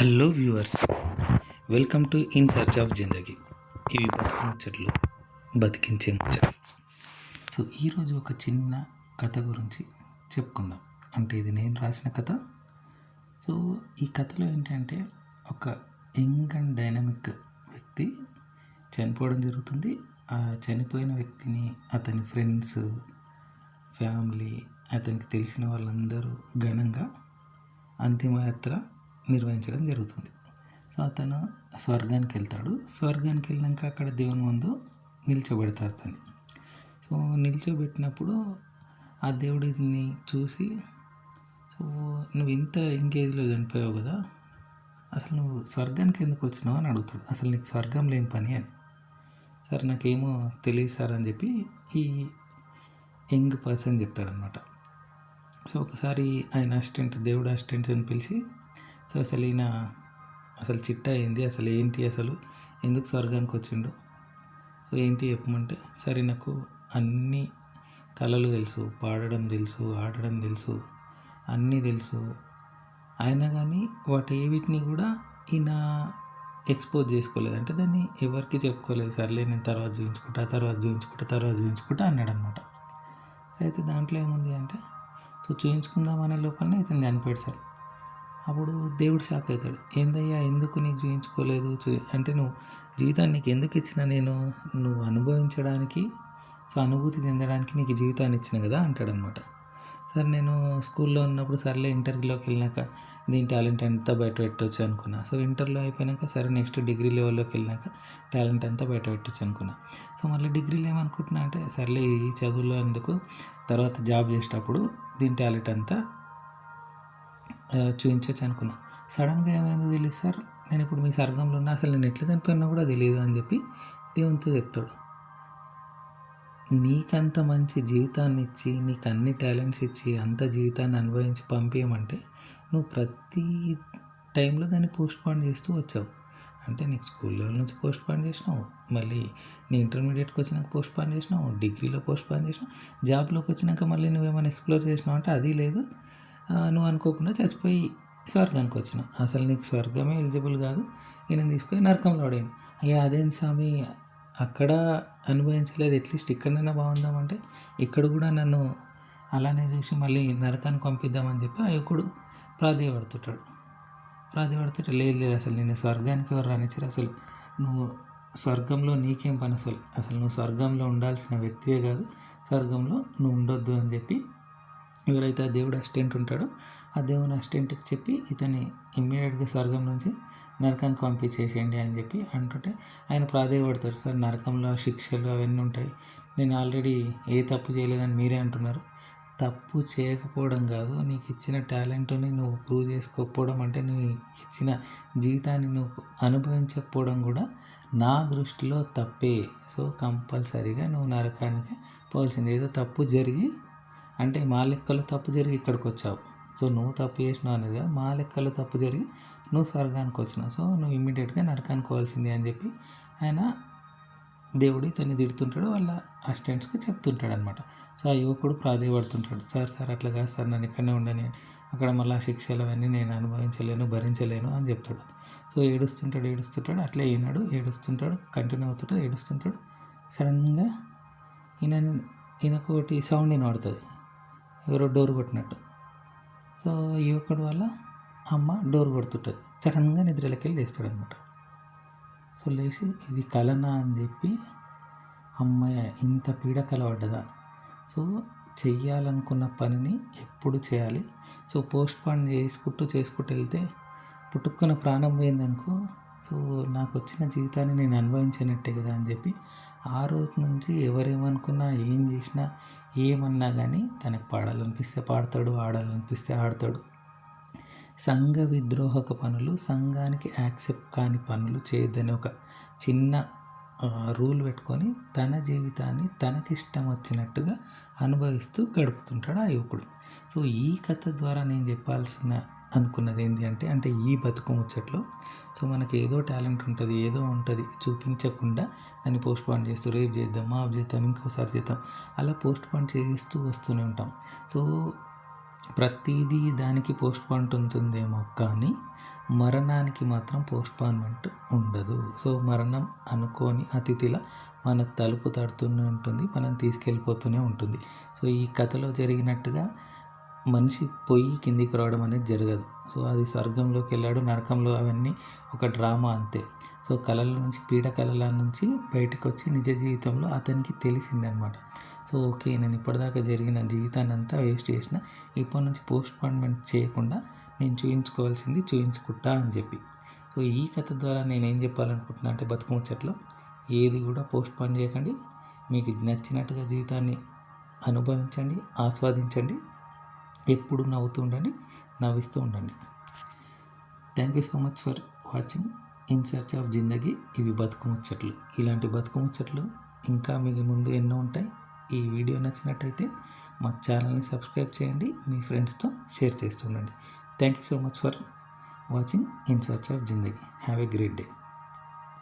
Hello viewers welcome to in search of Zindagi. ఇవి బతుకు ముచ్చట్లు బతికించే ముచ్చట్లు. సో ఈరోజు ఒక చిన్న కథ గురించి చెప్పుకుందాం. అంటే ఇది నేను రాసిన కథ. సో ఈ కథలో ఏంటంటే ఒక యంగ్ అండ్ డైనమిక్ వ్యక్తి చనిపోవడం జరుగుతుంది. ఆ చనిపోయిన వ్యక్తిని అతని ఫ్రెండ్స్ ఫ్యామిలీ అతనికి తెలిసిన వాళ్ళందరూ ఘనంగా అంతిమయాత్ర నిర్వహించడం జరుగుతుంది. సో అతను స్వర్గానికి వెళ్తాడు. స్వర్గానికి వెళ్ళాక అక్కడ దేవుని ముందు నిల్చోబెడతారు అతను సో నిల్చోబెట్టినప్పుడు ఆ దేవుడిని చూసి సో నువ్వు ఇంత ఇంకేజ్లో చనిపోయావు కదా అసలు నువ్వు స్వర్గానికి ఎందుకు వచ్చినావు? అని అడుగుతాడు. అసలు నీకు స్వర్గం లేని పని అని. సార్ నాకేమో తెలియదు సార్ అని చెప్పి ఈ యంగ్ పర్సన్ చెప్తాడనమాట సో ఒకసారి ఆయన అసిస్టెంట్ దేవుడు అసిస్టెంట్ అని పిలిచి సో అసలు ఈయన అసలు చిట్ట అయింది అసలు ఏంటి అసలు? ఎందుకు స్వర్గానికి వచ్చిండు? సో ఏంటి చెప్పమంటే సరే నాకు అన్ని కళలు తెలుసు పాడడం తెలుసు ఆడడం తెలుసు అన్నీ తెలుసు. అయినా కానీ వాటి ఏవిటిని వీటిని కూడా ఈయన ఎక్స్పోజ్ చేసుకోలేదు. అంటే దాన్ని ఎవరికి చెప్పుకోలేదు. సర్లే నేను తర్వాత చూపించుకుంటా తర్వాత చూపించుకుంటా తర్వాత చూపించుకుంటా అన్నాడు అనమాట సో అయితే దాంట్లో ఏముంది అంటే సో చూయించుకుందాం అనే లోపలనే ఇతను చనిపోయాడు సార్. అప్పుడు దేవుడు షాక్ అవుతాడు. ఏందయ్యా ఎందుకు నీకు చూయించుకోలేదు అంటే నువ్వు జీవితాన్ని నీకు ఎందుకు ఇచ్చిన నేను? నువ్వు అనుభవించడానికి సో అనుభూతి చెందడానికి నీకు జీవితాన్ని ఇచ్చిన కదా అంటాడనమాట. సార్ నేను స్కూల్లో ఉన్నప్పుడు సర్లే ఇంటర్వ్యూలోకి వెళ్ళినాక దీని టాలెంట్ అంతా బయట పెట్టవచ్చు అనుకున్నా. సో ఇంటర్లో అయిపోయినాక సరే నెక్స్ట్ డిగ్రీ లెవెల్లోకి వెళ్ళినాక టాలెంట్ అంతా బయట పెట్టవచ్చు అనుకున్నా. సో మళ్ళీ డిగ్రీలో ఏమనుకుంటున్నా అంటే సర్లే ఈ చదువులో ఎందుకు? తర్వాత జాబ్ చేసేటప్పుడు దీని టాలెంట్ అంతా చూపించవచ్చు అనుకున్నా. సడన్గా ఏమైందో తెలియదు సార్. నేను ఇప్పుడు మీ స్వర్గంలో ఉన్నా. అసలు నేను ఎట్లా చనిపోయినా కూడా తెలియదు అని చెప్పి దేవునితో చెప్తాడు. నీకంత మంచి జీవితాన్ని ఇచ్చి నీకు అన్ని టాలెంట్స్ ఇచ్చి అంత జీవితాన్ని అనుభవించి పంపించమంటే నువ్వు ప్రతి టైంలో దాన్ని పోస్ట్ పోన్ చేస్తూ వచ్చావు. అంటే నీకు స్కూల్ లెవెల్ నుంచి పోస్ట్ పాండ్ చేసినావు. మళ్ళీ నీ ఇంటర్మీడియట్కి వచ్చినాక పోస్ట్ పాండ్ చేసినావు. డిగ్రీలో పోస్ట్ పాండ్ చేసినావు. జాబ్లోకి వచ్చినాక మళ్ళీ నువ్వేమైనా ఎక్స్ప్లోర్ చేసినావు అంటే అది లేదు. నువ్వు అనుకోకుండా చచ్చిపోయి స్వర్గానికి వచ్చిన. అసలు నీకు స్వర్గమే ఎలిజిబుల్ కాదు. ఈయన తీసుకొని నరకంలో పడాను అయ్యా అదేంటి స్వామి? అక్కడ అనుభవించలేదు. అట్లీస్ట్ ఇక్కడైనా బాగుందామంటే ఇక్కడ కూడా నన్ను అలానే చూసి మళ్ళీ నరకానికి పంపిద్దామని చెప్పి అయ్యకుడు ప్రాధేయపడుతుంటాడు. ప్రాధేయపడుతుంటే లేదు లేదు అసలు నేను స్వర్గానికి ఎవరు రానిచ్చారు? అసలు నువ్వు స్వర్గంలో నీకేం పని అసలు? అసలు నువ్వు స్వర్గంలో ఉండాల్సిన వ్యక్తివే కాదు. స్వర్గంలో నువ్వు ఉండొద్దు అని చెప్పి ఎవరైతే ఆ దేవుడు అసిస్టెంట్ ఉంటాడో ఆ దేవుని అసిస్టెంట్కి చెప్పి ఇతని ఇమ్మీడియట్గా స్వర్గం నుంచి నరకానికి పంపించేసేయండి అని చెప్పి అంటుంటే ఆయన ప్రాధేయపడతారు సార్ నరకంలో శిక్షలు అవన్నీ ఉంటాయి. నేను ఆల్రెడీ ఏ తప్పు చేయలేదని మీరే అంటున్నారు. తప్పు చేయకపోవడం కాదు. నీకు ఇచ్చిన టాలెంట్ని నువ్వు ప్రూవ్ చేసుకోకపోవడం అంటే నువ్వు ఇచ్చిన జీవితాన్ని నువ్వు అనుభవించకపోవడం కూడా నా దృష్టిలో తప్పే. సో కంపల్సరీగా నువ్వు నరకానికి పోవాల్సింది. ఏదో తప్పు జరిగి అంటే మా లెక్కలు తప్పు జరిగి ఇక్కడికి వచ్చావు. సో నువ్వు తప్పు చేసినావు అనేది కాదు. మా లెక్కలు తప్పు జరిగి నువ్వు స్వర్గానికి వచ్చినావు. సో నువ్వు ఇమ్మీడియట్గా నరకానికి పోవాల్సింది అని చెప్పి ఆయన దేవుడు ఇతన్ని తిడుతుంటాడు. వాళ్ళ అసిస్టెంట్స్కి చెప్తుంటాడు అనమాట సో ఆ యువకుడు ప్రాధేయపడుతుంటాడు. సార్ సార్ అట్లా కాదు సార్. నన్ను ఇక్కడనే ఉండని అక్కడ మళ్ళీ శిక్షలు అవన్నీ నేను అనుభవించలేను భరించలేను అని చెప్తాడు. సో ఏడుస్తుంటాడు ఏడుస్తుంటాడు. అట్లే ఈనాడు ఏడుస్తుంటాడు. కంటిన్యూ అవుతుంటాడు ఏడుస్తుంటాడు. సడన్గా ఈయన ఈయనకు ఒకటి సౌండ్ వినబడుతుంది. ఎవరో డోర్ కొట్టినట్టు. సో యువకుడు వల్ల అమ్మ డోర్ కొడుతుంటుంది. సడన్గా నిద్రలోకి వెళ్ళి లేస్తాడు అనమాట సో లేచి ఇది కలనా అని చెప్పి అమ్మాయి ఇంత పీడ కలవడ్డదా? సో చెయ్యాలనుకున్న పనిని ఎప్పుడు చేయాలి? సో పోస్ట్ పాన్ చేసుకుంటూ చేసుకుంటూ వెళ్తే పుట్టుకున్న ప్రాణం పోయిందనుకో సో నాకు వచ్చిన జీవితాన్ని నేను అనుభవించినట్టే కదా అని చెప్పి ఆ రోజు నుంచి ఎవరేమనుకున్నా ఏం చేసినా ఏమన్నా కానీ తనకు పాడాలనిపిస్తే పాడతాడు ఆడాలనిపిస్తే ఆడతాడు. సంఘ విద్రోహక పనులు సంఘానికి యాక్సెప్ట్ కాని పనులు చేయొద్దని ఒక చిన్న రూల్ పెట్టుకొని తన జీవితాన్ని తనకిష్టం వచ్చినట్టుగా అనుభవిస్తూ గడుపుతుంటాడు ఆ యువకుడు. సో ఈ కథ ద్వారా నేను చెప్పాల్సిన అనుకున్నది ఏంటి అంటే అంటే ఈ బతుకు ముచ్చట్లో సో మనకి ఏదో టాలెంట్ ఉంటుంది ఏదో ఉంటుంది చూపించకుండా దాన్ని పోస్ట్ పోన్ చేస్తూ రేపు చేద్దాం మా చేద్దాం ఇంకోసారి చేద్దాం అలా పోస్ట్ పోన్ చేస్తూ వస్తూనే ఉంటాం. సో ప్రతిదీ దానికి పోస్ట్ పోన్ ఉంటుందేమో కానీ మరణానికి మాత్రం పోస్ట్పాన్మెంట్ ఉండదు. సో మరణం అనుకోని అతిథిలా మన తలుపు తడుతూనే ఉంటుంది మనం తీసుకెళ్ళిపోతూనే ఉంటుంది. సో ఈ కథలో జరిగినట్టుగా మనిషి పొయ్యి కిందికి రావడం అనేది జరగదు. సో అది స్వర్గంలోకి వెళ్ళాడు నరకంలో అవన్నీ ఒక డ్రామా అంతే. సో కళల నుంచి పీడ కళల నుంచి బయటకు వచ్చి నిజ జీవితంలో అతనికి తెలిసిందనమాట. సో ఓకే నేను ఇప్పటిదాకా జరిగిన జీవితాన్ని అంతా వేస్ట్ చేసిన ఇప్పటి నుంచి పోస్ట్ పాన్మెంట్ చేయకుండా నేను చూయించుకోవాల్సింది చూయించుకుంటా అని చెప్పి. సో ఈ కథ ద్వారా నేను ఏం చెప్పాలనుకుంటున్నా అంటే బతుకు ముచ్చట్లో ఏది కూడా పోస్ట్ పాన్ చేయకండి. మీకు నచ్చినట్టుగా జీవితాన్ని అనుభవించండి ఆస్వాదించండి. ఎప్పుడు నవ్వుతూ ఉండండి నవ్విస్తూ ఉండండి. Thank you so much for watching in search of Zindagi ఇవి బతుకు ముచ్చట్లు. ఇలాంటి బతుకు ముచ్చట్లు ఇంకా మీకు ముందు ఎన్నో ఉంటాయి. ఈ వీడియో నచ్చినట్టయితే మా ఛానల్ని సబ్స్క్రైబ్ చేయండి మీ ఫ్రెండ్స్తో share చేస్తుండండి thank you so much for watching in search of Zindagi have a great day